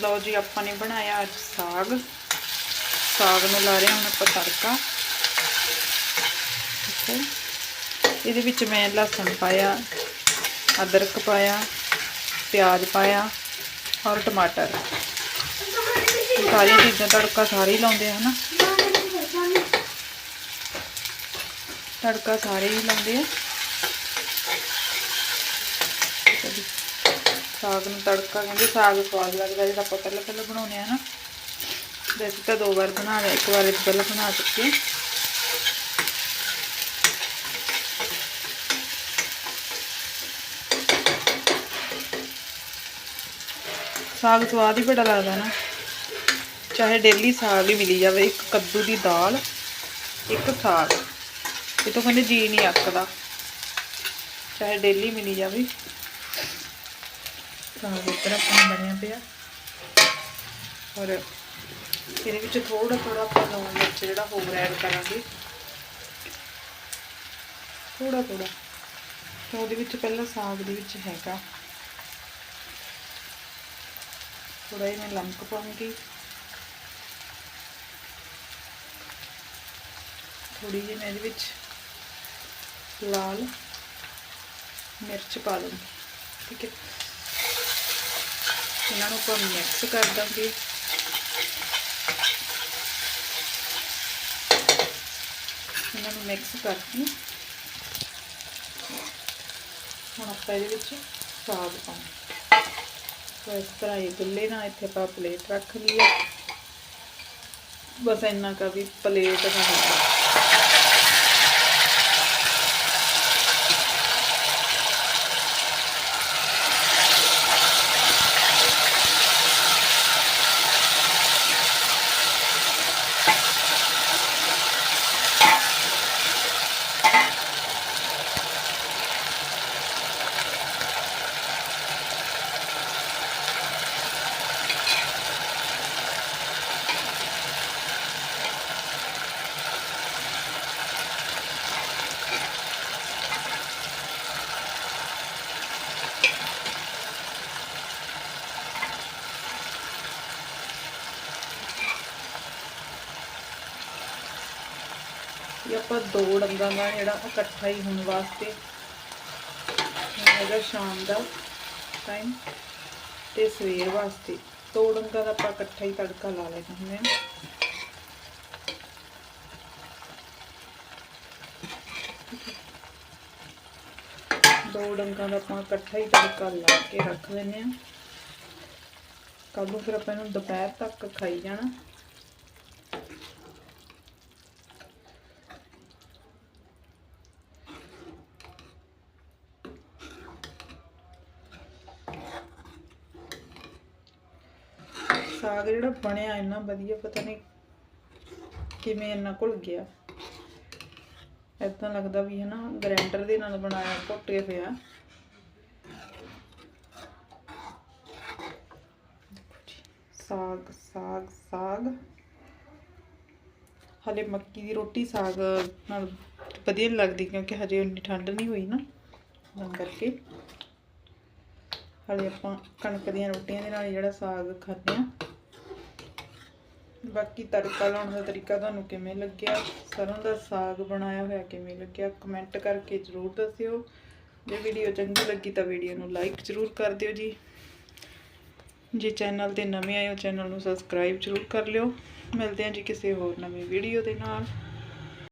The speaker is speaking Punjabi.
ਲਓ ਜੀ, ਆਪਾਂ ਨੇ ਬਣਾਇਆ ਅੱਜ ਸਾਗ। ਸਾਗ ਨੂੰ ਲਾ ਰਹੇ ਹਾਂ ਹੁਣ ਆਪਾਂ ਤੜਕਾ। ਇਹਦੇ ਵਿੱਚ ਮੈਂ ਲਸਣ ਪਾਇਆ, ਅਦਰਕ ਪਾਇਆ, ਪਿਆਜ਼ ਪਾਇਆ ਔਰ ਟਮਾਟਰ। ਸਾਰੀਆਂ ਚੀਜ਼ਾਂ ਤੜਕਾ ਸਾਰੇ ਹੀ ਲਾਉਂਦੇ ਆ, ਹਨਾ? ਤੜਕਾ ਸਾਰੇ ਹੀ ਲਾਉਂਦੇ ਆ ਕਦੀ ਸਾਗ ਨੂੰ ਤੜਕਾ ਕਹਿੰਦੇ ਸਾਗ ਸਵਾਦ ਲੱਗਦਾ, ਜਿਹੜਾ ਆਪਾਂ ਪਹਿਲਾਂ ਪਹਿਲਾਂ ਬਣਾਉਂਦੇ ਆ ਨਾ। ਵੈਸੇ ਤਾਂ ਦੋ ਵਾਰ ਬਣਾ ਲਿਆ, ਇੱਕ ਵਾਰ ਇਹ ਤੋਂ ਪਹਿਲਾਂ ਬਣਾ ਚੁੱਕੇ ਸਾਗ ਸਵਾਦ ਹੀ ਬੜਾ ਲੱਗਦਾ ਨਾ। ਚਾਹੇ ਡੇਲੀ ਸਾਗ ਹੀ ਮਿਲੀ ਜਾਵੇ, ਇੱਕ ਕੱਦੂ ਦੀ ਦਾਲ, ਇੱਕ ਸਾਗ। ਇਹ ਤੋਂ ਕਹਿੰਦੇ ਜੀ ਨਹੀਂ ਅੱਕਦਾ। ਚਾਹੇ ਡੇਲੀ ਮਿਲੀ ਜਾਵੇ। ਸਾਗ ਉੱਪਰ ਆਪਣਾ ਬਣਿਆ ਪਿਆ। ਔਰ ਇਹਦੇ ਵਿੱਚ ਥੋੜਾ ਥੋੜਾ ਆਪਾਂ ਲੂਣ ਮਿਰਚ ਜਿਹੜਾ ਹੋਰ ਐਡ ਕਰਾਂਗੇ। ਥੋੜਾ ਥੋੜਾ ਤਾਂ ਉਹਦੇ ਵਿੱਚ ਪਹਿਲਾਂ ਸਾਗ ਦੇ ਵਿੱਚ ਹੈਗਾ। ਥੋੜਾ ਜਿਹਾ ਮੈਂ ਲੰਕ ਪਾਉਂਗੀ ਥੋੜੀ ਜਿਹੀ ਮੈਂ ਇਹਦੇ ਵਿੱਚ ਲਾਲ ਮਿਰਚ ਪਾ ਦੂੰਗੀ। ਠੀਕ ਹੈ। ਇਹਨਾਂ ਨੂੰ ਆਪਾਂ ਮਿਕਸ ਕਰ ਦਾਂਗੇ। ਇਹਨਾਂ ਨੂੰ ਮਿਕਸ ਕਰਕੇ। ਹੁਣ ਆਪਾਂ ਇਹਦੇ ਵਿੱਚ ਸਾਗ ਪਾਉਂਗੇ ਸੋ ਇਸ ਤਰ੍ਹਾਂ ਇਹ ਗੁੱਲੇ ਨਾਲ ਇੱਥੇ ਆਪਾਂ ਪਲੇਟ ਰੱਖ ਲਈਏ। ਬਸ ਇੰਨਾ ਕਾ ਵੀ ਪਲੇਟ ਦਾ ਹੁੰਦਾ ਇਹ ਆਪਾਂ ਦੋ ਡੰਗਾਂ ਦਾ ਜਿਹੜਾ ਇਕੱਠਾ ਹੀ ਹੋਣ ਵਾਸਤੇ ਇਹ ਹੈਗਾ ਸ਼ਾਮ ਦਾ ਟਾਈਮ ਤੇ ਸਵੇਰ ਵਾਸਤੇ। ਦੋ ਡੰਗਾਂ ਦਾ ਆਪਾਂ ਇਕੱਠਾ ਹੀ ਤੜਕਾ ਲਾ ਲੈਣਾ ਹੁੰਦੇ ਦੋ ਡੰਗਾਂ ਦਾ ਆਪਾਂ ਇਕੱਠਾ ਹੀ ਤੜਕਾ ਲਾ ਕੇ ਰੱਖ ਲੈਂਦੇ ਆ ਕੱਲ ਨੂੰ ਫਿਰ ਆਪਾਂ ਇਹਨੂੰ ਦੁਪਹਿਰ ਤੱਕ ਖਾਈ ਜਾਣਾ। ਸਾਗ ਜਿਹੜਾ ਬਣਿਆ ਇੰਨਾ ਵਧੀਆ, ਪਤਾ ਨਹੀਂ ਕਿਵੇਂ ਇੰਨਾ ਘੁਲ ਗਿਆ। ਏਦਾਂ ਲੱਗਦਾ ਵੀ ਹੈ ਨਾ ਗ੍ਰੈਂਡਰ ਦੇ ਨਾਲ ਬਣਾਇਆ ਘੁੱਟ ਕੇ ਪਿਆ। ਸਾਗ ਸਾਗ ਸਾਗ। ਹਲੇ ਮੱਕੀ ਦੀ ਰੋਟੀ ਸਾਗ ਨਾਲ ਵਧੀਆ ਨੀ ਲੱਗਦੀ ਕਿਉਂਕਿ ਹਜੇ ਇੰਨੀ ਠੰਡ ਨਹੀਂ ਹੋਈ ਨਾ, ਤਾਂ ਕਰਕੇ। ਹਲੇ ਆਪਾਂ ਕਣਕ ਦੀਆਂ ਰੋਟੀਆਂ ਦੇ ਨਾਲ ਜਿਹੜਾ ਸਾਗ ਖਾਂਦੇ ਆ ਬਾਕੀ ਤੜਕਾ ਲਾਉਣ ਦਾ ਤਰੀਕਾ ਤੁਹਾਨੂੰ ਕਿਵੇਂ ਲੱਗਿਆ? ਸਰੋਂ ਦਾ ਸਾਗ ਬਣਾਇਆ ਹੋਇਆ ਕਿਵੇਂ ਲੱਗਿਆ? ਕਮੈਂਟ ਕਰਕੇ ਜ਼ਰੂਰ ਦੱਸਿਓ। ਜੇ ਵੀਡੀਓ ਚੰਗੀ ਲੱਗੀ ਤਾਂ ਵੀਡੀਓ ਨੂੰ ਲਾਈਕ ਜ਼ਰੂਰ ਕਰ ਦਿਓ ਜੀ। ਜੇ ਚੈਨਲ ਤੇ ਨਵੇਂ ਆਏ ਹੋ ਚੈਨਲ ਨੂੰ ਸਬਸਕ੍ਰਾਈਬ ਜ਼ਰੂਰ ਕਰ ਲਿਓ। ਮਿਲਦੇ ਹਾਂ ਜੀ ਕਿਸੇ ਹੋਰ ਨਵੀਂ ਵੀਡੀਓ ਦੇ ਨਾਲ।